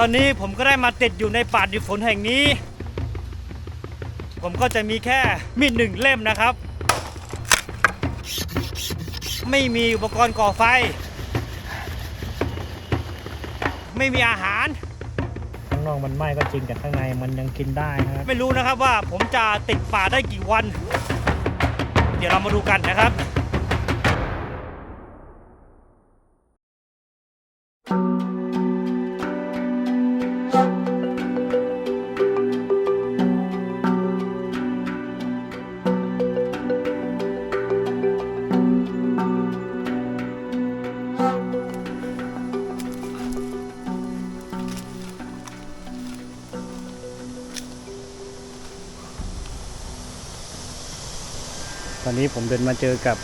ตอนนี้ผมก็ได้มาติดอยู่ในป่าดิบฝนแห่งนี้ ผมก็จะมีแค่มีดหนึ่งเล่มนะครับ ไม่มีอุปกรณ์ก่อไฟ ไม่มีอาหาร ข้างนอกมันไหม้ก็จริงแต่ข้างในมันยังกินได้นะครับ ไม่รู้นะครับว่าผมจะติดป่าได้กี่วัน เดี๋ยวเรามาดูกันนะครับ นี้ผมเดินมาเจอกับ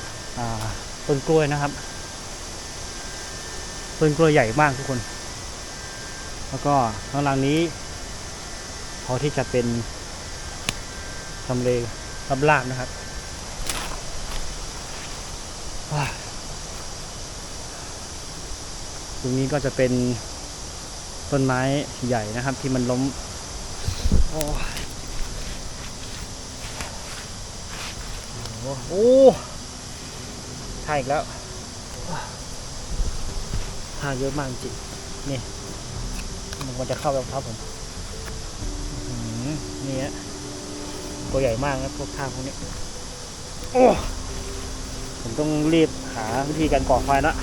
ต้นกล้วยนะครับต้นกล้วยใหญ่มากทุกคน แล้วก็ข้างหลังนี้พอที่จะเป็นทำเลรับลาบนะครับตรงนี้ก็จะเป็นต้นไม้ใหญ่นะครับที่มันล้มโอ้ โอ้โหถ่ายอีกแล้วหาเยอะมากจริงนี่มันจะเข้าไปรองเท้าผมนี่ฮะตัวใหญ่มากนะพวกข้างพวกนี้โอ้ผมต้องรีบหาวิธีการก่อไฟละ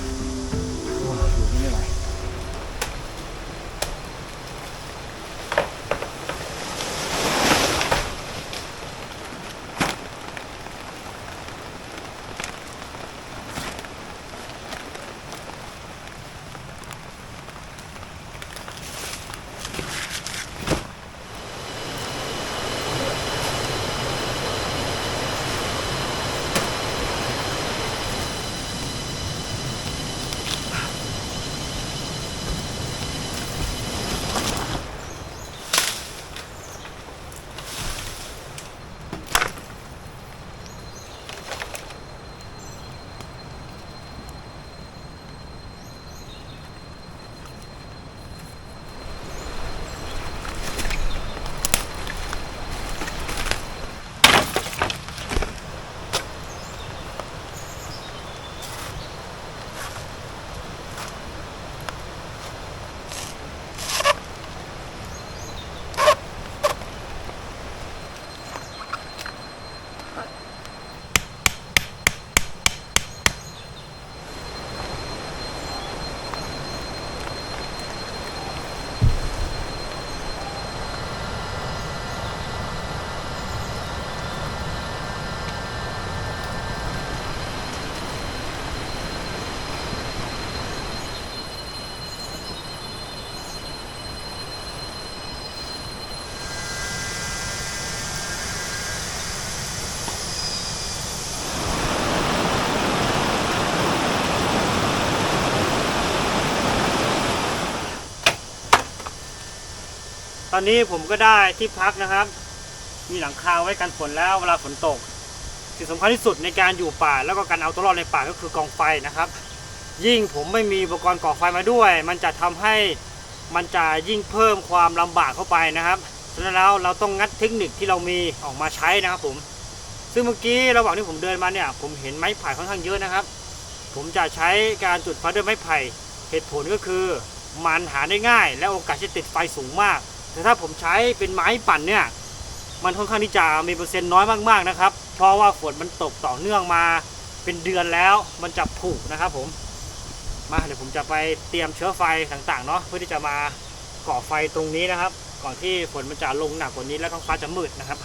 ตอนนี้ผมก็ได้ที่พักนะครับ มีหลังคาไว้กันฝนแล้วเวลาฝนตก สิ่งสำคัญที่สุดในการอยู่ป่า แล้วก็การเอาตัวรอดในป่าก็คือกองไฟนะครับ ยิ่งผมไม่มีอุปกรณ์ก่อไฟมาด้วย มันจะทำให้มันจะยิ่งเพิ่มความลำบากเข้าไปนะครับฉะนั้นแล้วเราต้องงัดเทคนิคที่เรามีออกมาใช้นะครับผม ซึ่งเมื่อกี้ระหว่างที่ผมเดินมาเนี่ย ผมเห็นไม้ไผ่ค่อนข้างเยอะนะครับ ผมจะใช้การจุดไฟด้วยไม้ไผ่ เหตุผลก็คือ มันหาได้ง่าย และโอกาสที่ติดไฟสูงมาก แต่ถ้าผมใช้เป็นไม้ปั่นเนี่ยมันค่อนข้างที่จะมีเปอร์เซ็นต์น้อยมากๆนะครับ เพราะว่าฝนมันตกต่อเนื่องมาเป็นเดือนแล้วมันจะผุนะครับผมมาเดี๋ยวผมจะไปเตรียมเชื้อไฟต่างๆเนาะเพื่อที่จะมาก่อไฟตรงนี้นะครับ ก่อนที่ฝนมันจะลงหนักกว่านี้และท้องฟ้าจะมืดนะครับ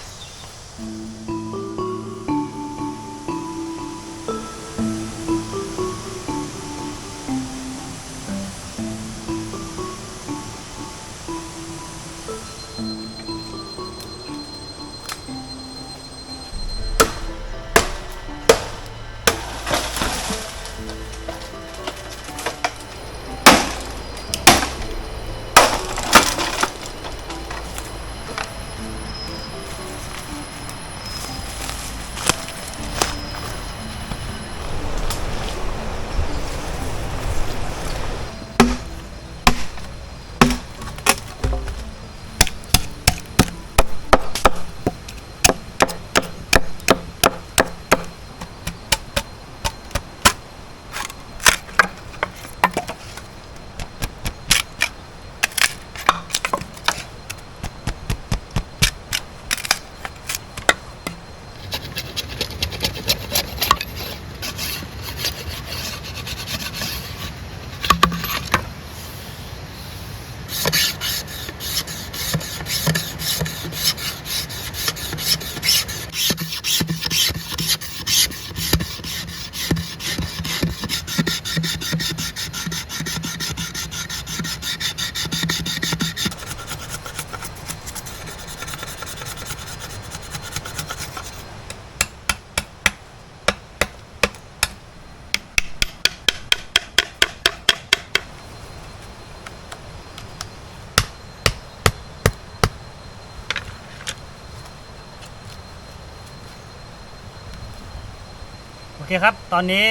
โอเคครับ ตอนนี้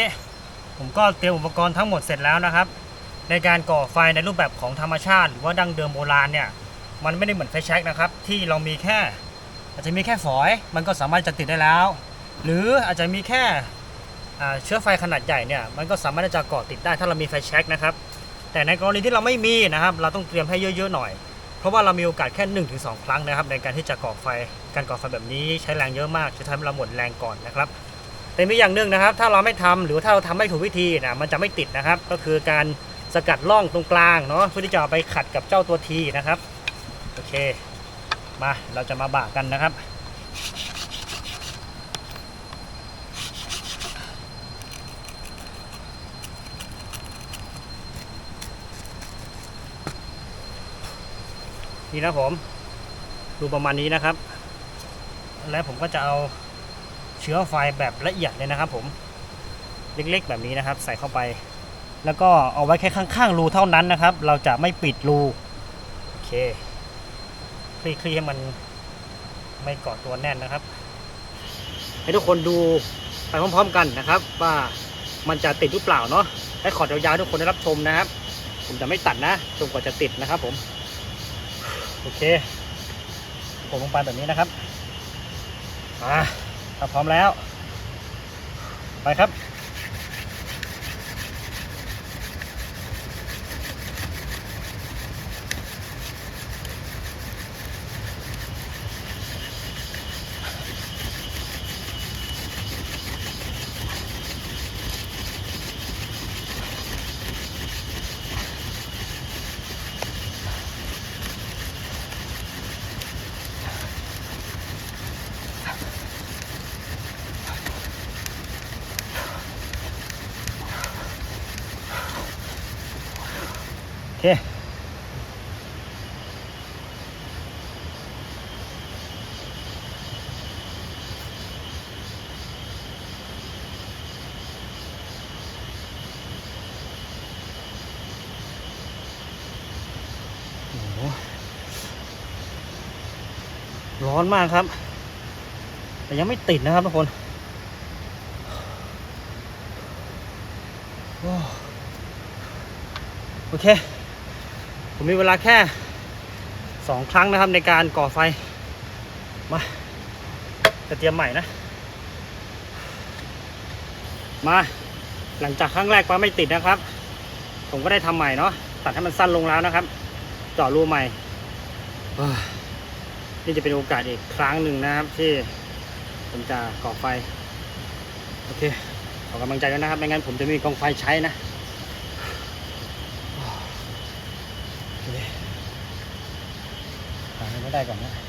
ผมก็เตรียมอุปกรณ์ทั้งหมดเสร็จแล้วนะครับ ในการก่อไฟในรูปแบบของธรรมชาติ หรือว่าดั้งเดิมโบราณเนี่ยมันไม่ได้เหมือนไฟแช็กนะครับ ที่เรามีแค่ อาจจะมีแค่ฝอย มันก็สามารถจะติดได้แล้ว หรืออาจจะมีแค่เชื้อไฟขนาดใหญ่เนี่ยมันก็สามารถจะก่อติดได้ถ้าเรามีไฟแช็กนะครับ แต่ในกรณีที่เราไม่มีนะครับ เราต้องเตรียมให้เยอะ ๆ หน่อย เพราะว่าเรามีโอกาสแค่1นถึงสครั้งนะครับ ในการที่จะก่อไฟการก่อไฟแบบนี้ใช้แรงเยอะมากจะทำให้เราหมดแรงก่อนนะครับ แต่มีอย่างหนึ่งนะครับ ถ้าเราไม่ทำหรือถ้าเราทำไม่ถูกวิธีนะมันจะไม่ติดนะครับ ก็คือการสกัดล่องตรงกลางเนาะเพื่อที่จะเอไปขัดกับเจ้าตัวทีนะครับโอเค มาเราจะมาบากกันนะครับนี่นะผมดูประมาณนี้นะครับ และผมก็จะเอา เชื้อไฟแบบละเอียดเลยนะครับผมเล็กๆ แบบนี้นะครับ ใส่เข้าไป แล้วก็เอาไว้แค่ข้างๆรูเท่านั้นนะครับ เราจะไม่ปิดรูโอเคคลี่ๆให้มันไม่เกาะตัวแน่นนะครับ ให้ทุกคนดูไปพร้อมๆกันนะครับ ว่ามันจะติดหรือเปล่าเนาะให้ขอดยาวๆทุกคนได้รับชมนะครับ ผมจะไม่ตัดนะจนกว่าจะติดนะครับ ผม โอเคผมลงไปแบบนี้นะครับอ่า ถ้าพร้อมแล้ว ไปครับ เคร้อนมากครับ แต่ยังไม่ติดนะครับทุกคนโอเค ผมมีเวลาแค่สองครั้งนะครับในการก่อไฟ มาจะเตรียมใหม่นะ มา หลังจากครั้งแรกว่าไม่ติดนะครับ ผมก็ได้ทำใหม่เนาะตัดให้มันสั้นลงแล้วนะครับเจาะรูใหม่นี่จะเป็นโอกาสอีกครั้งหนึ่งนะครับ ที่ผมจะก่อไฟ โอเคขอกำลังใจด้วยนะครับ ไม่งั้นผมจะไมมีกองไฟใช้นะ หาไ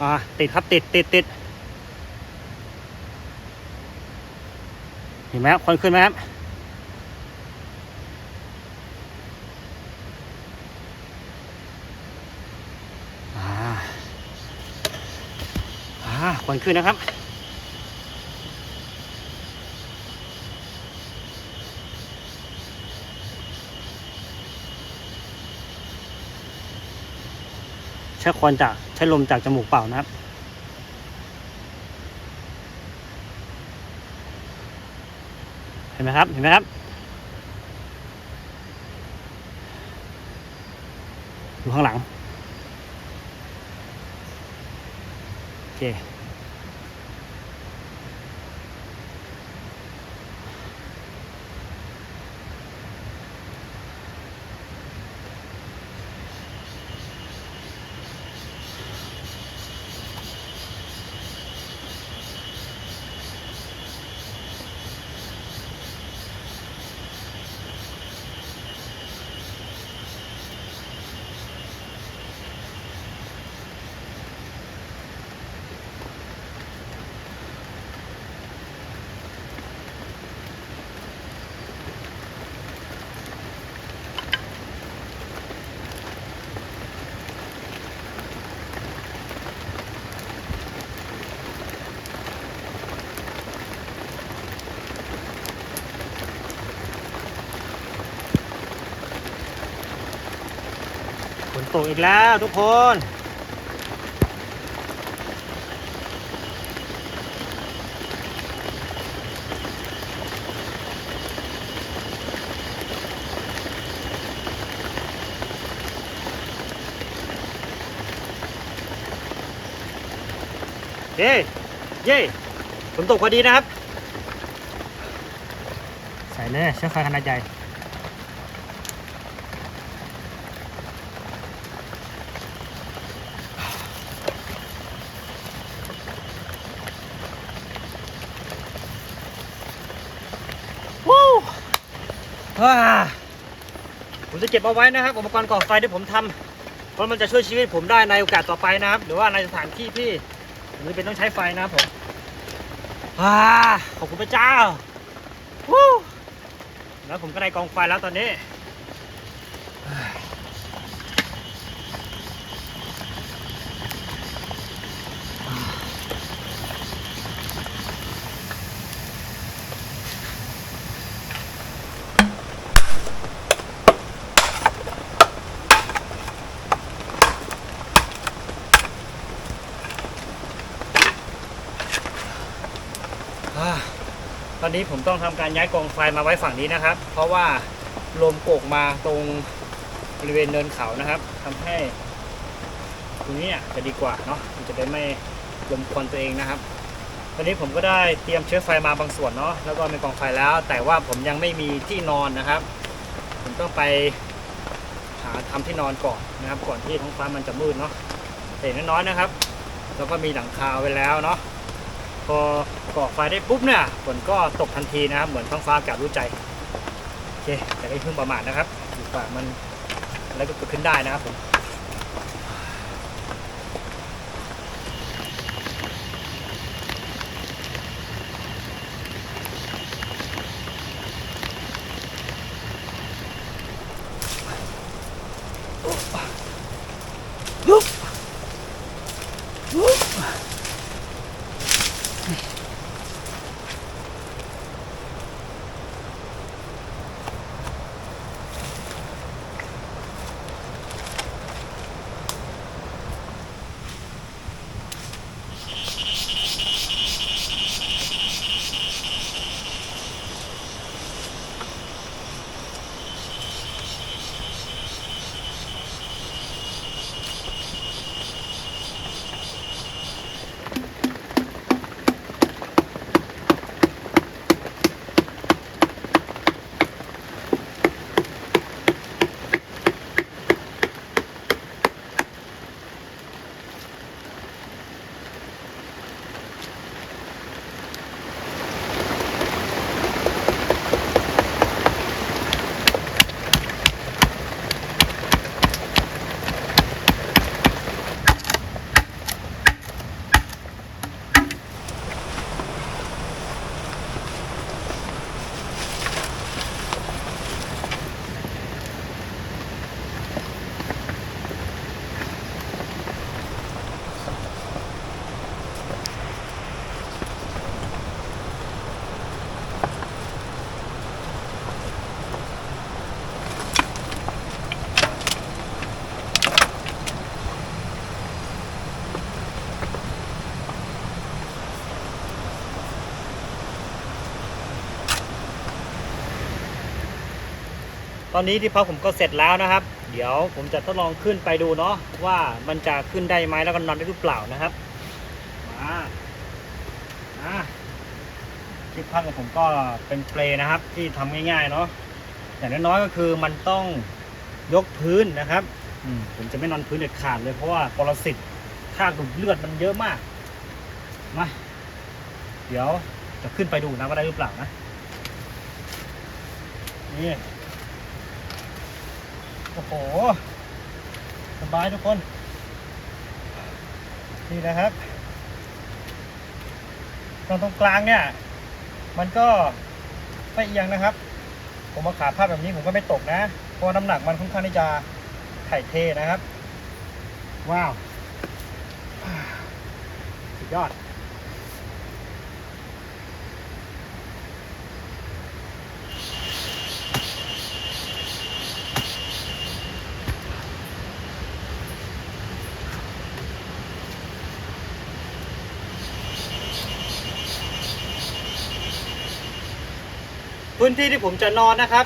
อ่าติดครับติดติดติดเห็นไหมครับควันขึ้นไหมครับอ่าอ่าควันขึ้นนะครับ ช้ควันจากใช้ลมจากจมูกเปล่านะครับเห็นไหมครับเห็นไหมครับดูข้างหลังโอเค นตกอีกแล้วทุกคน เย้เย้ฝนตกพอดีนะครับ ใส่เลยเชือกไฟขนาดใหญ่ วู้ว้า ผมจะเก็บเอาไว้นะครับ อุปกรณ์ก่อไฟที่ผมทำเพราะมันจะช่วยชีวิตผมได้ในโอกาสต่อไปนะครับ หรือว่าในสถานที่ที่ผมจำเป็นต้องใช้ไฟนะครับผมว้าขอบคุณพระเจ้าแล้วผมก็ได้กองไฟแล้วตอนนี้ ตอนนี้ผมต้องทำการย้ายกองไฟมาไว้ฝั่งนี้นะครับ เพราะว่าลมโกกมาตรงบริเวณเนินเขานะครับทำให้ตรงนี้จะดีกว่าเนาะมันจะได้ไม่ลมควนตัวเองนะครับตอนนี้ผมก็ได้เตรียมเชื้อไฟมาบางส่วนเนาะแล้วก็มีกองไฟแล้ว แต่ว่าผมยังไม่มีที่นอนนะครับ ผมต้องไปหาทำที่นอนก่อนนะครับ ก่อนที่ท้องฟ้ามันจะมืดเนาะแต่อย่างน้อยๆนะครับ แล้วก็มีหลังคาไว้แล้วเนาะ พอก่อไฟได้ปุ๊บเนี่ยฝนก็ตกทันทีนะครับ เหมือนท้องฟ้าอากาศรู้ใจ โอเคแต่ได้เพิ่งประมาณนะครับอยู่ฝ่ามันอะไรก็เกิดขึ้นได้นะครับผม ตอนนี้ที่พักผมก็เสร็จแล้วนะครับ เดี๋ยวผมจะทดลองขึ้นไปดูเนาะว่ามันจะขึ้นได้ไหมแล้วก็นอนได้หรือเปล่านะครับมามาที่พักของผมก็เป็นเปลนะครับ ที่ทำง่ายๆเนาะอย่างน้อยๆก็คือมันต้องยกพื้นนะครับอืผมจะไม่นอนพื้นเด็ดขาดเลยเพราะว่าปรสิตค่าดูดเลือดมันเยอะมากมาเดี๋ยวจะขึ้นไปดูนะว่าได้หรือเปล่านะนี่ โอ้โห สบายทุกคน นี่นะครับตรงตรงกลางเนี่ย มันก็ไม่เอียงนะครับ ผมมาขาภาพแบบนี้ผมก็ไม่ตกนะ เพราะน้ำหนักมันค่อนข้างที่จะถ่ายเทนะครับ ว้าว สุดยอด พื้นที่ที่ผมจะนอนนะครับ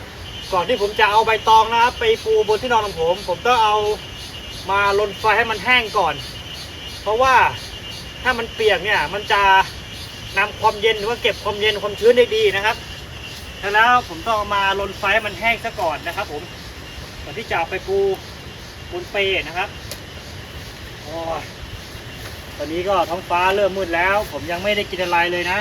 ก่อนที่ผมจะเอาใบตองนะครับ ไปปูบนที่นอนของผม ผมต้องเอามาลนไฟให้มันแห้งก่อน เพราะว่าถ้ามันเปียกเนี่ยมันจะนำความเย็นหรือว่าเก็บความเย็นความชื้นได้ดีนะครับฉะนั้นแล้วผมต้องมาลนไฟให้มันแห้งซะก่อนนะครับ ผมก่อนที่จะเอาไปปูบนเปลนะครับโอ้ตอนนี้ก็ท้องฟ้าเริ่มมืดแล้ว ผมยังไม่ได้กินอะไรเลยนะ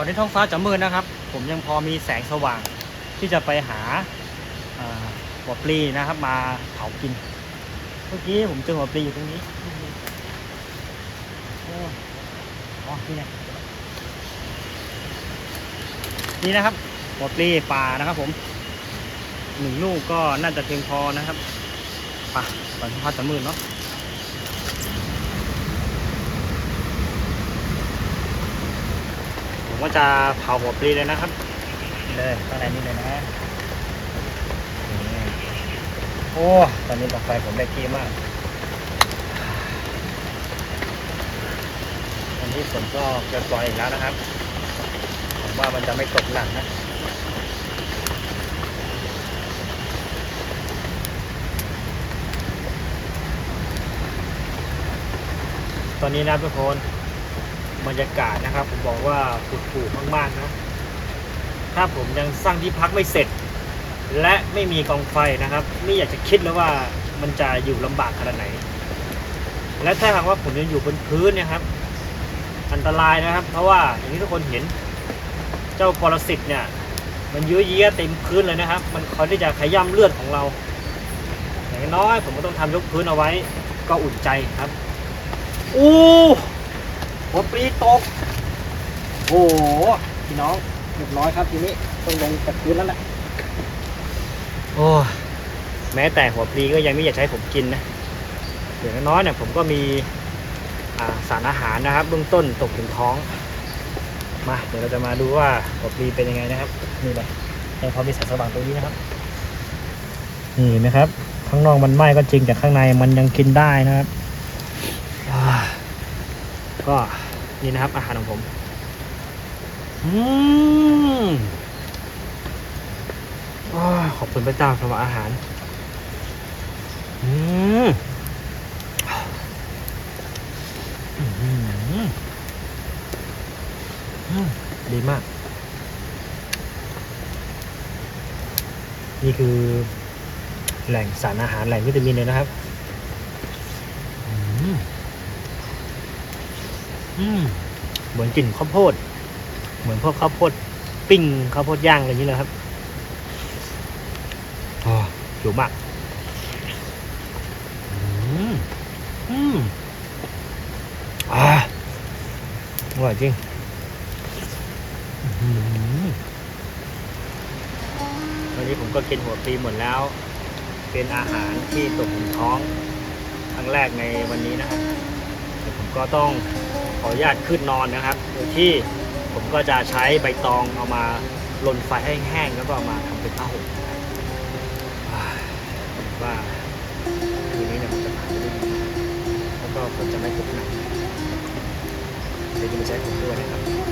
อนที่ท้องฟ้าจะมืดนะครับ ผมยังพอมีแสงสว่างที่จะไปหาหัวปลีนะครับ มาเผากิน เมื่อกี้ผมเจอหัวปลีอยู่ตรงนี้โอ้อ๋อนี่ไงนี่นะครับหัวปลีป่านะครับ ผมหนึ่งลูกก็น่าจะเพียงพอนะครับป่ะก่อนที่ท้องฟ้าจะมืดเนาะ ผม ก็จะเผาหัวปลีเลยนะครับนี่เลยข้างในนี่เลยนะนี่โอ้ตอนนี้ดอกไฟผมได้ที่มากวันนี้ฝนก็เกิดปล่อยอีกแล้วนะครับผมว่ามันจะไม่ตกหนักนะตอนนี้นะทุกคน บรรยากาศนะครับ ผมบอกว่าผุดผูมากๆนะ ถ้าผมยังสร้างที่พักไม่เสร็จ และไม่มีกองไฟนะครับ ไม่อยากจะคิดแล้วว่ามันจะอยู่ลำบากขนาดไหน และถ้าหากว่าผมยังอยู่บนพื้นเนะครับ อันตรายนะครับ เพราะว่าอย่างที่ทุกคนเห็น เจ้าปรสิตเนี่ย มันเยื้อเยี้ยเต็มพื้นเลยนะครับ มันคอยที่จะขย้ำเลือดของเรา อย่างน้อยผมก็ต้องทำยกพื้นเอาไว้ ก็อุ่นใจครับอู้ หัวปลีตก โอ้โหพี่น้องเรียบร้อยครับทีนี้ต้องลงกับพื้นแล้วแหละโอ้แม้แต่หัวปลีก็ยังไม่อยากให้ผมกินนะอย่างน้อยเนี่ยผมก็มีสารอาหารนะครับเบื้องต้นตกถึงท้อง มาเดี๋ยวเราจะมาดูว่าหัวปลีเป็นยังไงนะครับ นี่เลยยังพอมีแสงสว่างตรงนี้นะครับนี่เห็นะครับ ข้างนอกมันไหม้ก็จริงแต่ข้างในมันยังกินได้นะครับ ก็นี่นะครับอาหารของผมอืมอ้าวขอบคุณพระเจ้าสำหรับอาหารอืมอื้อหืออืมดีมาก นี่คือแหล่งสารอาหารแหล่งวิตามินเลยนะครับ อืม อืมเหมือนกลิ่นข้าวโพด เหมือนพวกข้าวโพดปิ้งข้าวโพดย่างอะไรอย่างนี้เลยครับอ๋อหิวมากอืมอืมอ่าอร่อยจริงอื้อหือวันนี้ผมก็กินหัวปลีหมดแล้ว เป็นอาหารที่ตกถึงท้อง ครั้งแรกในวันนี้นะครับเดี๋ยวผมก็ต้อง ขออนุญาตขึ้นนอนนะครับ โดยที่ผมก็จะใช้ใบตองเอามาลนไฟให้แห้งแล้วก็ามาทำเป็นผ้าห่มว้ายผมว่าคืนนี้เนี่ยมันจะผ่านไปด้วยแล้วก็ฝนจะไม่ตกหนักเดี๋ยวจะไปใช้ผมด้วยนะครับ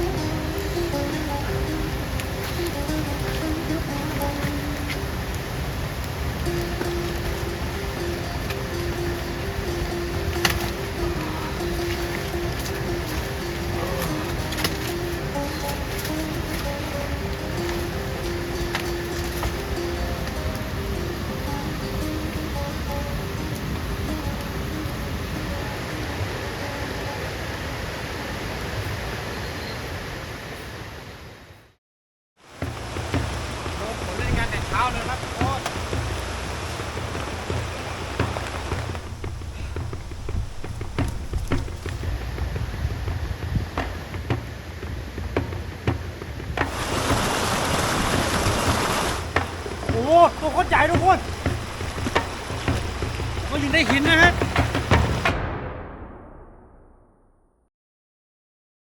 ใหญ่ทุกคน